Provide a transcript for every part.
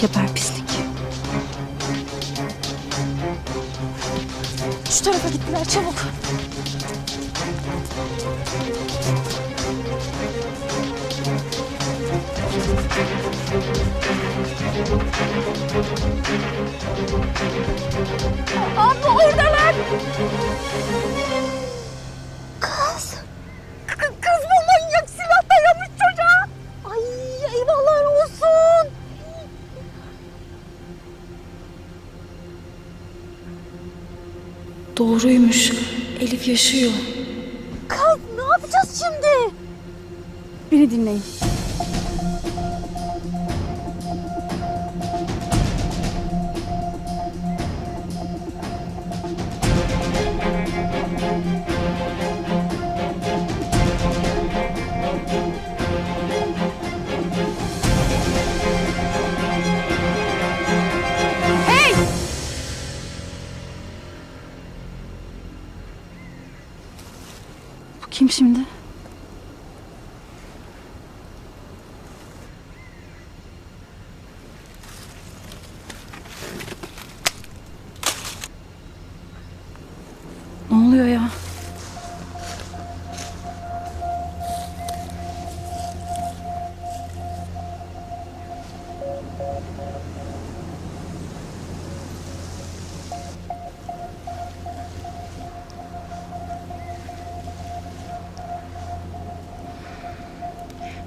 Geber pislik. Şu tarafa gittiler çabuk. Abla oradalar. Doğruymuş. Elif yaşıyor. Kız ne yapacağız şimdi? Beni dinleyin.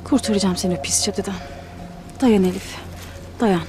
Kurtaracağım seni o pis çatıdan. Dayan Elif. Dayan.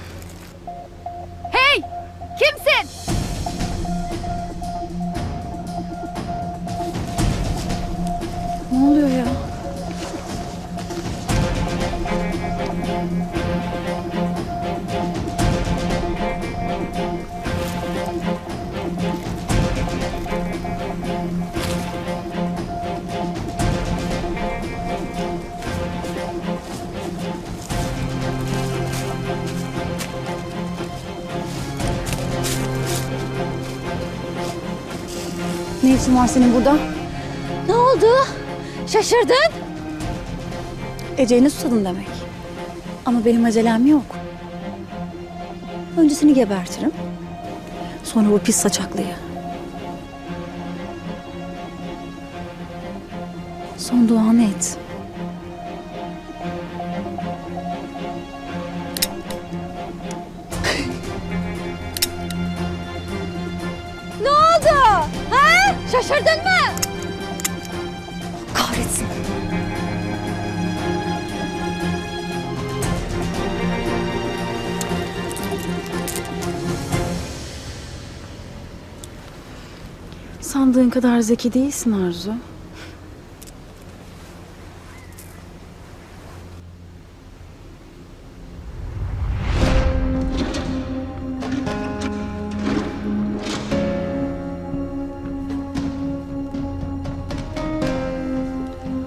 Ece'ni susadın demek. Ama benim acelem yok. Önce seni gebertirim. Sonra bu pis saçaklıyı. Son duanı et. Ne oldu? Ha? Şaşırdın mı? Sandığın kadar zeki değilsin Arzu.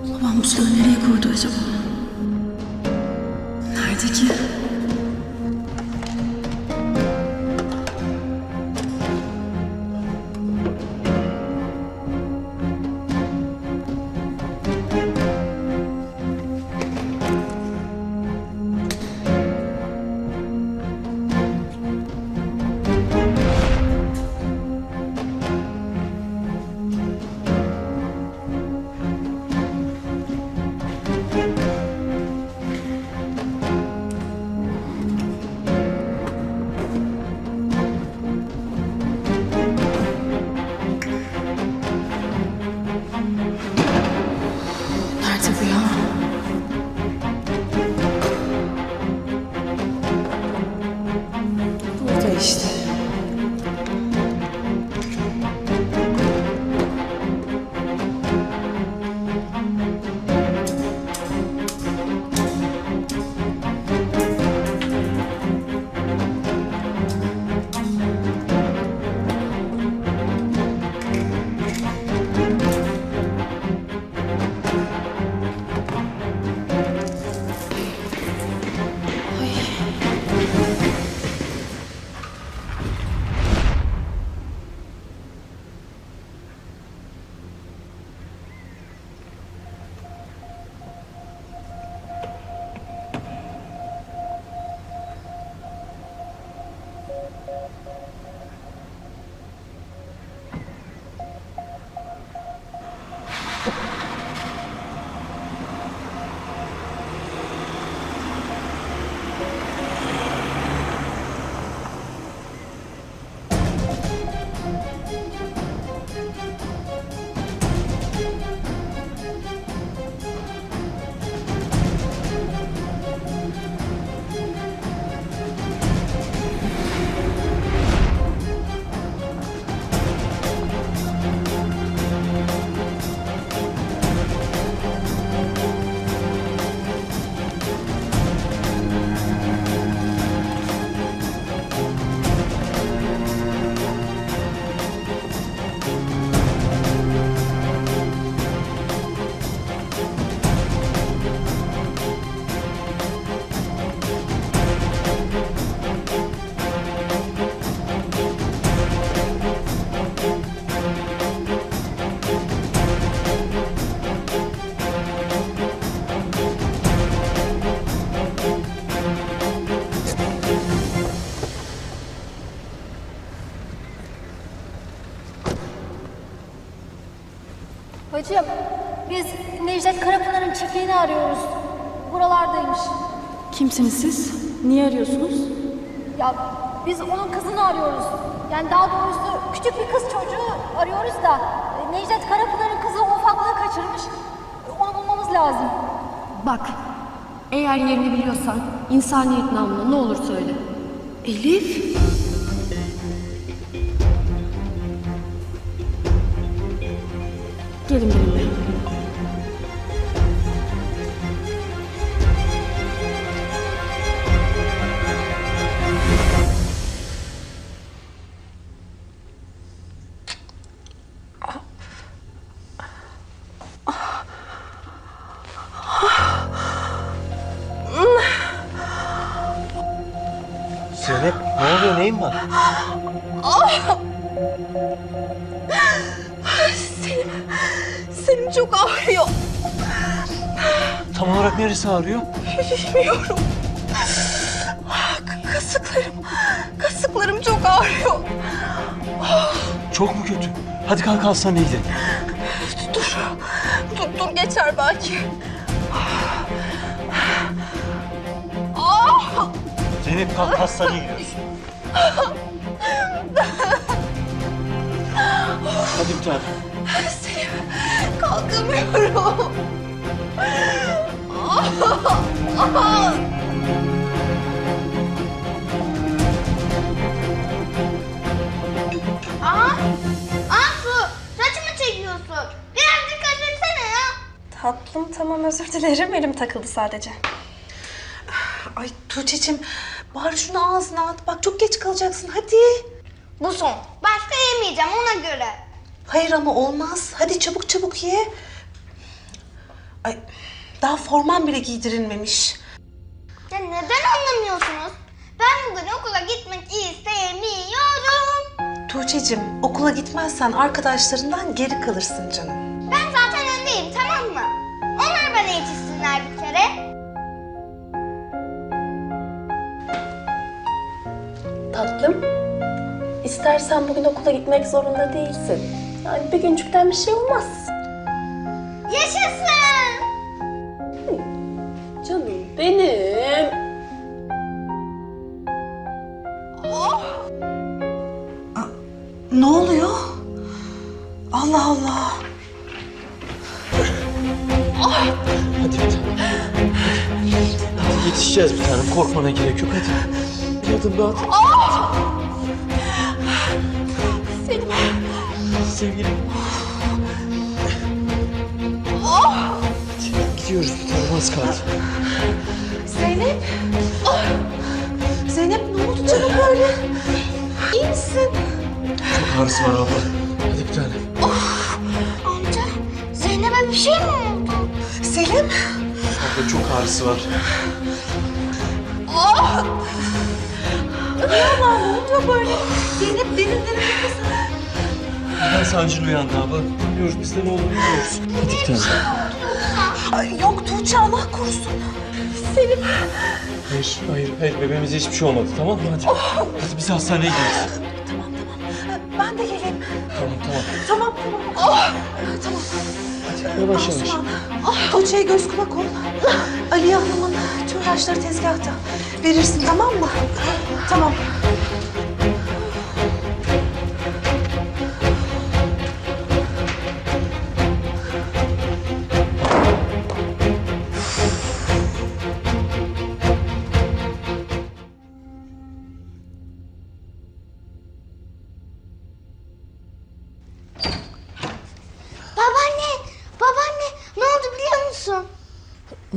Babam bu nereye koydu acaba? Çiftliğini arıyoruz. Buralardaymış. Kimsiniz siz? Niye arıyorsunuz? Ya biz onun kızını arıyoruz. Yani daha doğrusu küçük bir kız çocuğu arıyoruz da e, Necdet Karapınar'ın kızı o ufaklığı kaçırmış. Onu bulmamız lazım. Bak, eğer yerini biliyorsan insaniyet namına ne olur söyle. Elif? Gelin benimle. Neresi ağrıyor? Bilmiyorum. K- Kasıklarım, kasıklarım çok ağrıyor. Çok mu kötü? Hadi kalk hastaneye gidelim. Dur, dur, dur geçer belki. Ah! Zeynep kalk hastaneye gidiyoruz. Hadi bir tane. Selim, kalkamıyorum. Aa, Aslı saçımı çekiyorsun. Biraz dikkat etsene ya. Tatlım tamam özür dilerim elim takıldı sadece. Ay Tuğçe'cim bari şunu ağzına at. Bak çok geç kalacaksın hadi. Bu son. Başka yemeyeceğim ona göre. Hayır ama olmaz. Hadi çabuk çabuk ye. Ay daha forman bile giydirilmemiş. Ya neden anlamıyorsunuz? Ben bugün okula gitmek istemiyorum. Tuğçe'cim okula gitmezsen arkadaşlarından geri kalırsın canım. Ben zaten öndeyim tamam mı? Onlar bana yetişsinler bir kere. Tatlım istersen bugün okula gitmek zorunda değilsin. Yani bir güncükten bir şey olmaz. Yaşasın. Benim. Ne oluyor? Allah Allah. Hadi tane. Hadi yetişeceğiz bir tanem. Korkmana gerek yok hadi. Bir adım daha at. Selim. Sevgilim. Hadi gidiyoruz bir tanem az kaldı. Zeynep. Ah! Zeynep ne oldu canım böyle? İyi misin? Çok ağrısı var abla. Hadi bir tane. Amca Zeynep'e bir şey mi oldu? Selim. Abla çok ağrısı var. Ne oluyor böyle? Zeynep derin derin nefes al. Ben sancılı uyandı abla. Bilmiyoruz biz de ne olur bilmiyoruz. Hadi bir tane. Ay, yok Tuğçe Allah korusun. Selim. Hayır, hayır, hayır. Bebeğimize hiçbir şey olmadı tamam mı? Hadi. Hadi biz hastaneye gidiyoruz. Tamam tamam. Ben de geleyim. Tamam, tamam. Tamam tamam. Ah! Tamam. Yavaş yavaş. Osman. Ah, Tuğçe'ye göz kulak ol. Aliye Hanım'ın tüm ilaçları tezgahta. Verirsin tamam mı? Tamam.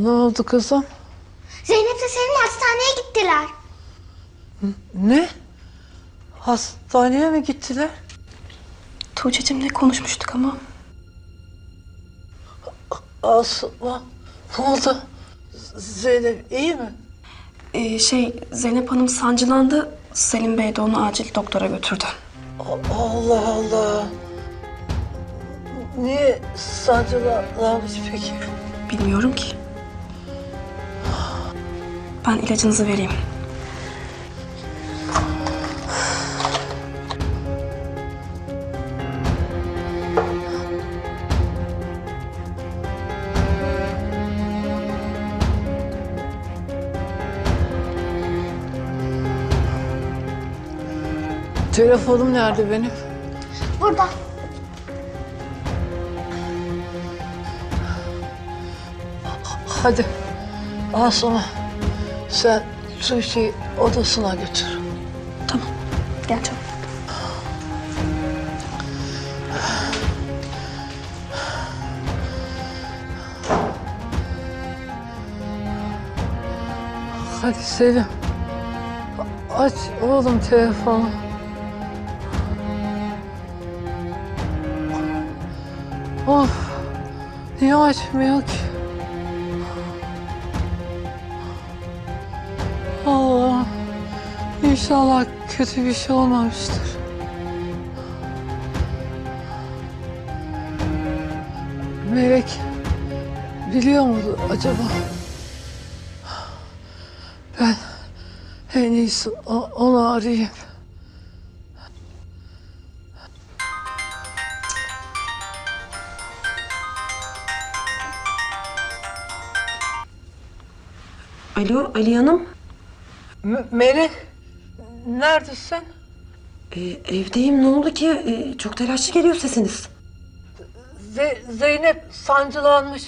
Ne oldu kızım? Zeynep'le Selim hastaneye gittiler. Ne? Hastaneye mi gittiler? Tuğçe'cim ne konuşmuştuk ama? Aslı ne oldu? Zeynep iyi mi? Ee, şey Zeynep Hanım sancılandı. Selim Bey de onu acil doktora götürdü. Allah Allah. Niye sancılanmış peki? Bilmiyorum ki. Ben ilacınızı vereyim. Telefonum nerede benim? Burada. Hadi. Al sana sen Tuğçe'yi odasına götür. Gel çabuk. Hadi Selim. Aç oğlum telefonu. Of. Niye açmıyor ki? İnşallah kötü bir şey olmamıştır. Melek biliyor mu acaba? Ben en iyisi onu arayayım. Alo Ali Hanım. M- Melek neredesin? Ee, evdeyim ne oldu ki? Ee, çok telaşlı geliyor sesiniz. Ze- Zeynep sancılanmış.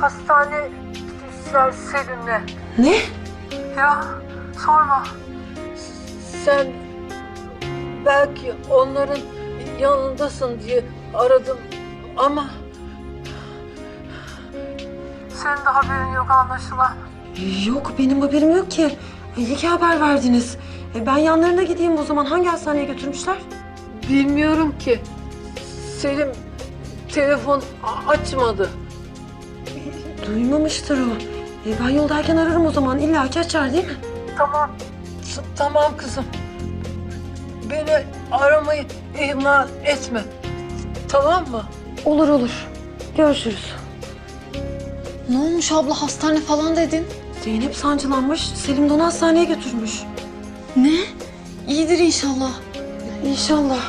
Hastane gitmişler Selim'le. Ne? Ya sorma. Sen belki onların yanındasın diye aradım ama senin de haberin yok anlaşılan. Yok benim haberim yok ki. Ee, İyi ki haber verdiniz. Ee, ben yanlarına gideyim o zaman. Hangi hastaneye götürmüşler? Bilmiyorum ki. Selim telefon açmadı. Duymamıştır o. Ee, ben yoldayken ararım o zaman. İlla ki açar değil mi? Tamam. s- Tamam kızım. Beni aramayı ihmal etme. Tamam mı? Olur olur. Görüşürüz. Ne olmuş abla hastane falan dedin? Zeynep sancılanmış. Selim de onu hastaneye götürmüş. Ne? İyidir inşallah. İnşallah.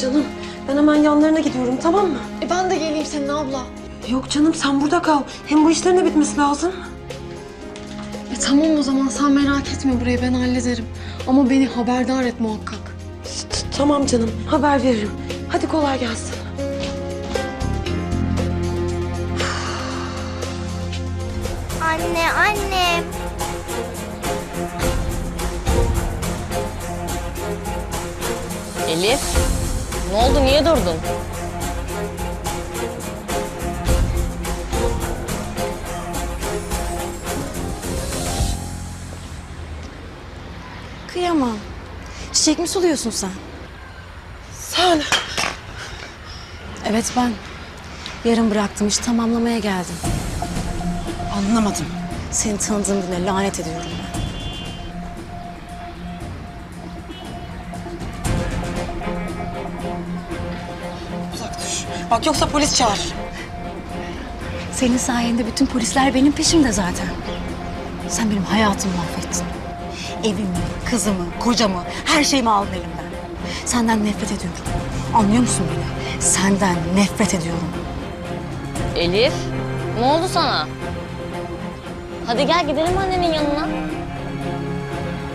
Canım ben hemen yanlarına gidiyorum tamam mı? E ben de geleyim senin abla. Yok canım sen burada kal. Hem bu işlerin de bitmesi lazım. E tamam o zaman sen merak etme burayı ben hallederim. Ama beni haberdar et muhakkak. Tamam canım haber veririm. Hadi kolay gelsin. Anne, annem. Elif, ne oldu? Niye durdun? Kıyamam. Çiçek mi suluyorsun sen? Sen Evet ben. Yarım bıraktım iş tamamlamaya geldim. Anlamadım. Seni tanıdığım güne lanet ediyorum bak yoksa polis çağır. Senin sayende bütün polisler benim peşimde zaten. Sen benim hayatımı mahvettin. Evimi, kızımı, kocamı, her şeyimi aldın elimden. Senden nefret ediyorum. Anlıyor musun beni? Senden nefret ediyorum. Elif, ne oldu sana? Hadi gel gidelim annenin yanına.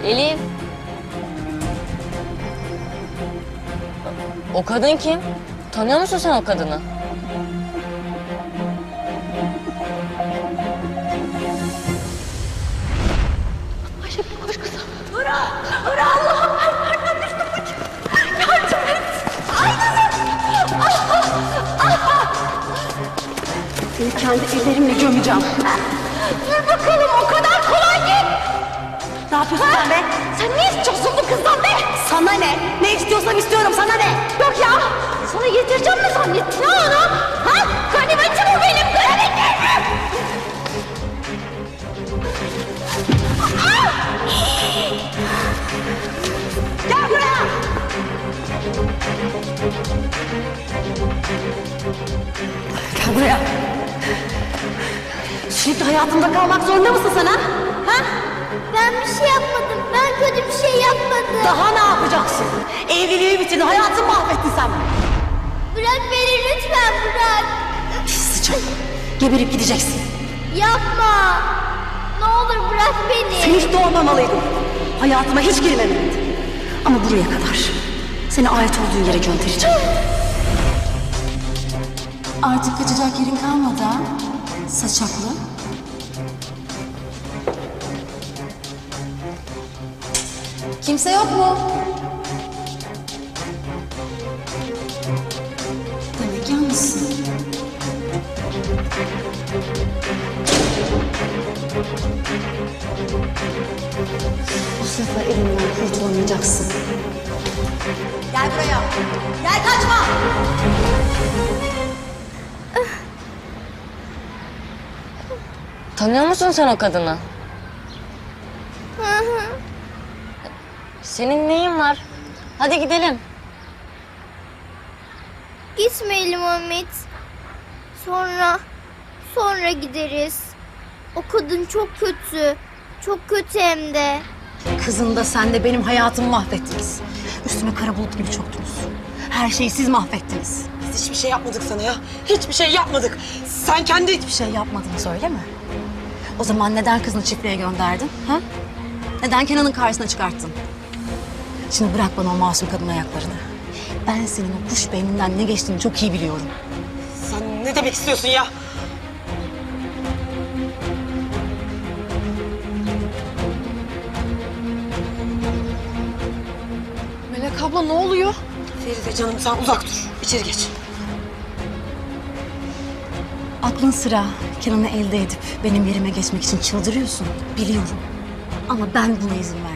Elif. O kadın kim? Tanıyor musun sen o kadını? Seni kendi ellerimle gömeceğim. Dur bakalım o kadar kolay değil. Ne yapıyorsun sen be? Sen ne istiyorsun bu kızdan be? Sana ne? Ne istiyorsam istiyorum sana ne? Yok zorunda mısın sen ha? Ha? Ben bir şey yapmadım. Ben kötü bir şey yapmadım. Daha ne yapacaksın? Evliliği bitirdin, hayatını mahvettin sen. Bırak beni lütfen bırak. Pis sıçan. Geberip gideceksin. Yapma. Ne olur bırak beni. Sen hiç doğmamalıydın. Hayatıma hiç girmemeliydin. Ama buraya kadar. Seni ait olduğu yere göndereceğim. Artık kaçacak yerin kalmadı ha? Saçaklı. Kimse yok mu? Demek yalnızsın. Bu sefer elimden kurtulamayacaksın. Gel buraya. Gel kaçma. Tanıyor musun sen o kadını? Senin neyin var? Hadi gidelim. Gitmeyelim Ahmet. Sonra, sonra gideriz. O kadın çok kötü. Çok kötü hem de. Kızın da sen de benim hayatımı mahvettiniz. Üstüme kara bulut gibi çöktünüz. Her şeyi siz mahvettiniz. Biz hiçbir şey yapmadık sana ya. Hiçbir şey yapmadık. Sen kendi Hiçbir şey yapmadınız öyle mi? O zaman neden kızını çiftliğe gönderdin? Ha? Neden Kenan'ın karşısına çıkarttın? Şimdi bırak bana o masum kadın ayaklarını. Ben senin o kuş beyninden ne geçtiğini çok iyi biliyorum. Sen ne demek istiyorsun ya? Melek abla ne oluyor? Feride canım sen uzak dur. İçeri geç. Aklın sıra Kenan'ı elde edip benim yerime geçmek için çıldırıyorsun. Biliyorum. Ama ben buna izin vermeyeceğim.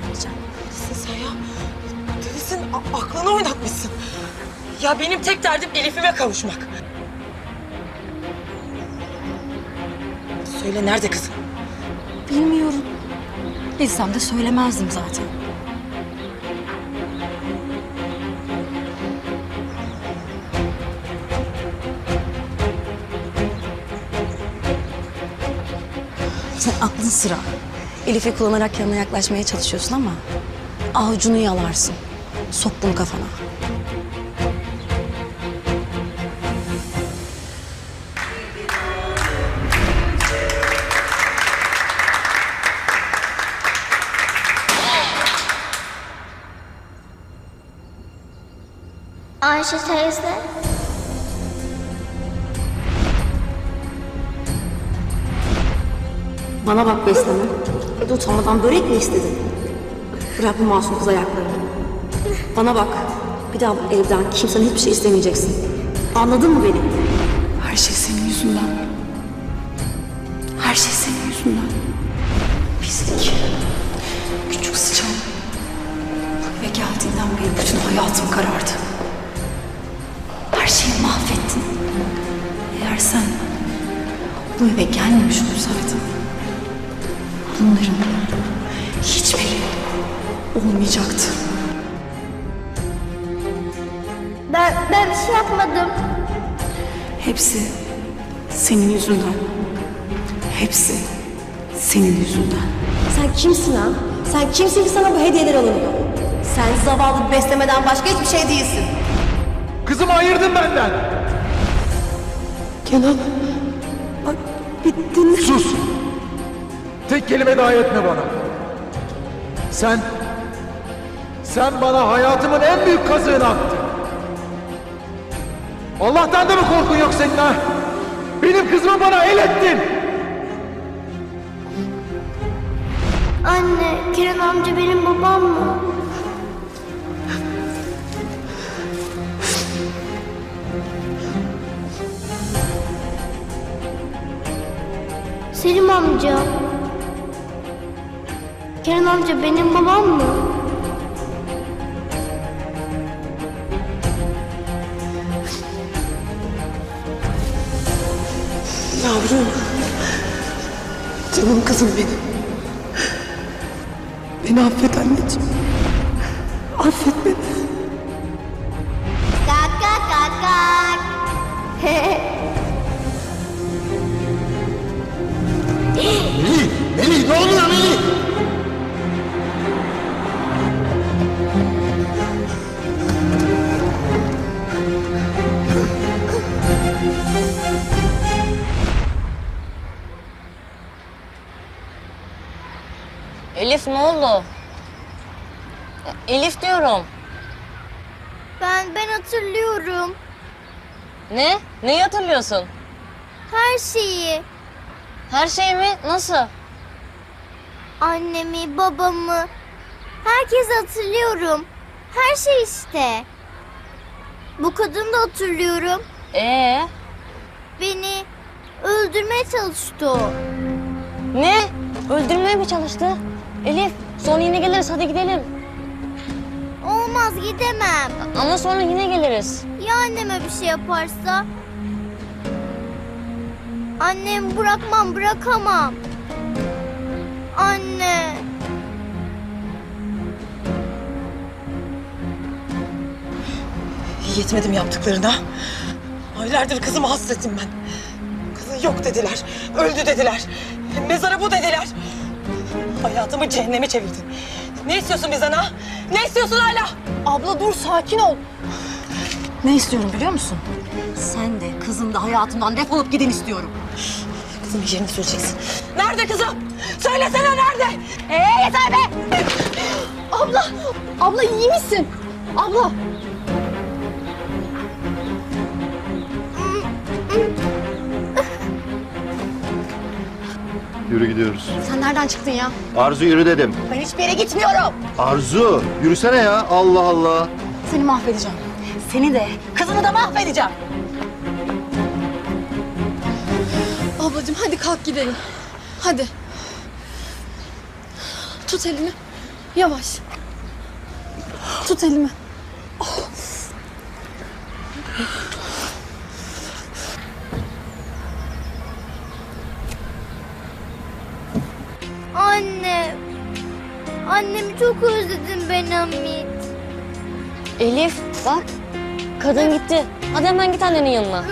Ya benim tek derdim Elif'ime kavuşmak. Söyle nerede kızım? Bilmiyorum. Bilsem de söylemezdim zaten. Sen aklın sıra. Elif'i kullanarak yanına yaklaşmaya çalışıyorsun ama avucunu yalarsın. Sok bunu kafana. Ayşe teyze. Bana bak besleme. Bir de utanmadan börek mi istedin? Bırak bu masum kız ayaklarını. Bana bak. Bir daha bu evden kimsenin hiçbir şey istemeyeceksin. Anladın mı beni? Her şey senin senin yüzünden. Sen kimsin ha? Sen kimsin ki sana bu hediyeler alınıyor? Sen zavallı beslemeden başka hiçbir şey değilsin. Kızımı ayırdın benden. Kenan, bak bittin. Sus. Tek kelime daha etme bana. Sen, sen bana hayatımın en büyük kazığını attın. Allah'tan da mı korkun yok senin ha? Benim kızımı bana el ettin. Anne, Kerem amca benim babam mı? Selim amca. Kerem amca benim babam mı? Yavrum. Canım kızım benim. Beni affet anneciğim. Affet beni. Kak kak kak kak. Melih, Melih ne oluyor Melih? Elif ne oldu? Elif diyorum. Ben ben hatırlıyorum. Ne? Neyi hatırlıyorsun? Her şeyi. Her şey mi? Nasıl? Annemi, babamı. Herkesi hatırlıyorum. Her şey işte. Bu kadını da hatırlıyorum. Ee? Beni öldürmeye çalıştı o. Ne? Öldürmeye mi çalıştı? Elif, sonra yine geliriz. Hadi gidelim. Olmaz gidemem. Ama sonra yine geliriz. Ya anneme bir şey yaparsa? Annem bırakmam, bırakamam. Anne. Yetmedim yaptıklarına. Aylardır kızımı hasretim ben. Kızın yok dediler. Öldü dediler. Mezara bu dediler. Hayatımı cehenneme çevirdin. Ne istiyorsun bizden ha? Ne istiyorsun hala? Abla dur sakin ol. Ne istiyorum biliyor musun? Sen de kızın da hayatımdan defolup gidin istiyorum. Kızımın yerini söyleyeceksin. Nerede kızım? Söylesene nerede? Ee yeter be! Abla! Abla iyi misin? Abla! Yürü gidiyoruz. Sen nereden çıktın ya? Arzu yürü dedim. Ben hiçbir yere gitmiyorum. Arzu yürüsene ya Allah Allah. Seni mahvedeceğim. Seni de, kızını da mahvedeceğim. Ablacığım hadi kalk gidelim. Hadi. Tut elimi. Yavaş. Tut elimi. Anne. Annemi çok özledim ben Hamit. Elif, bak. Kadın gitti. Hadi hemen git annenin yanına.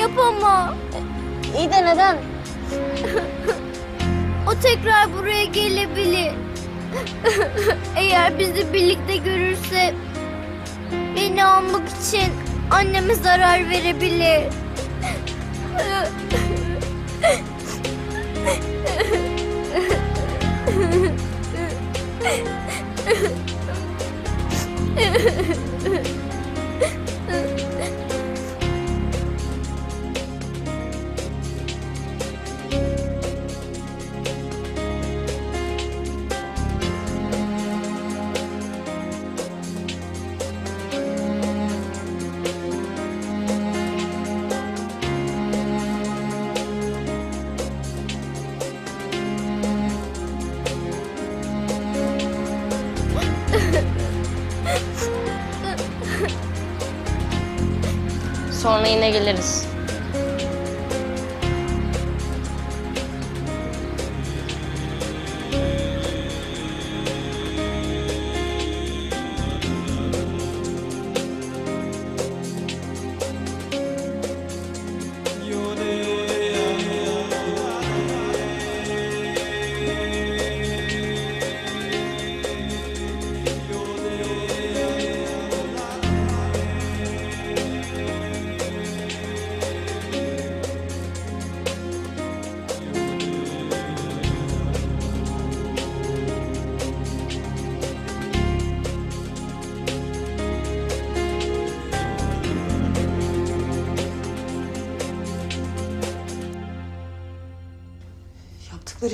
Yapamam. İyi de neden? O tekrar buraya gelebilir. Eğer bizi birlikte görürse beni almak için anneme zarar verebilir. Yeah. yine geliriz.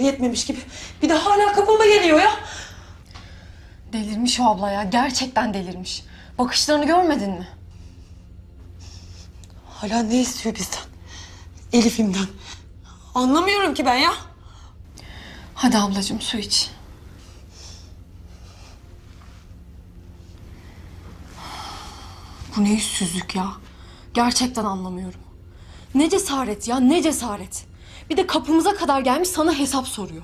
Yetmemiş gibi. Bir de hala kapıma geliyor ya. Delirmiş o abla ya. Gerçekten delirmiş. Bakışlarını görmedin mi? Hala ne istiyor bizden? Elif'imden. Anlamıyorum ki ben ya. Hadi ablacığım su iç. Bu ne yüzsüzlük ya. Gerçekten anlamıyorum. Ne cesaret ya ne cesaret. Bir de kapımıza kadar gelmiş sana hesap soruyor.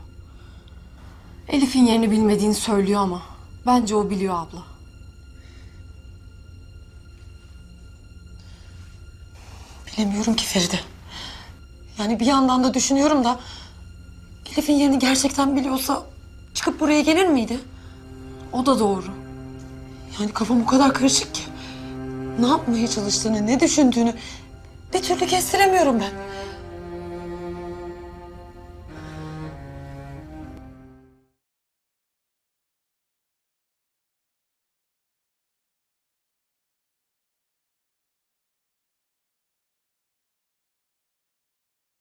Elif'in yerini bilmediğini söylüyor ama bence o biliyor abla. Bilemiyorum ki Feride. Yani bir yandan da düşünüyorum da... Elif'in yerini gerçekten biliyorsa çıkıp buraya gelir miydi? O da doğru. Yani kafam o kadar karışık ki. Ne yapmaya çalıştığını, ne düşündüğünü bir türlü kestiremiyorum ben.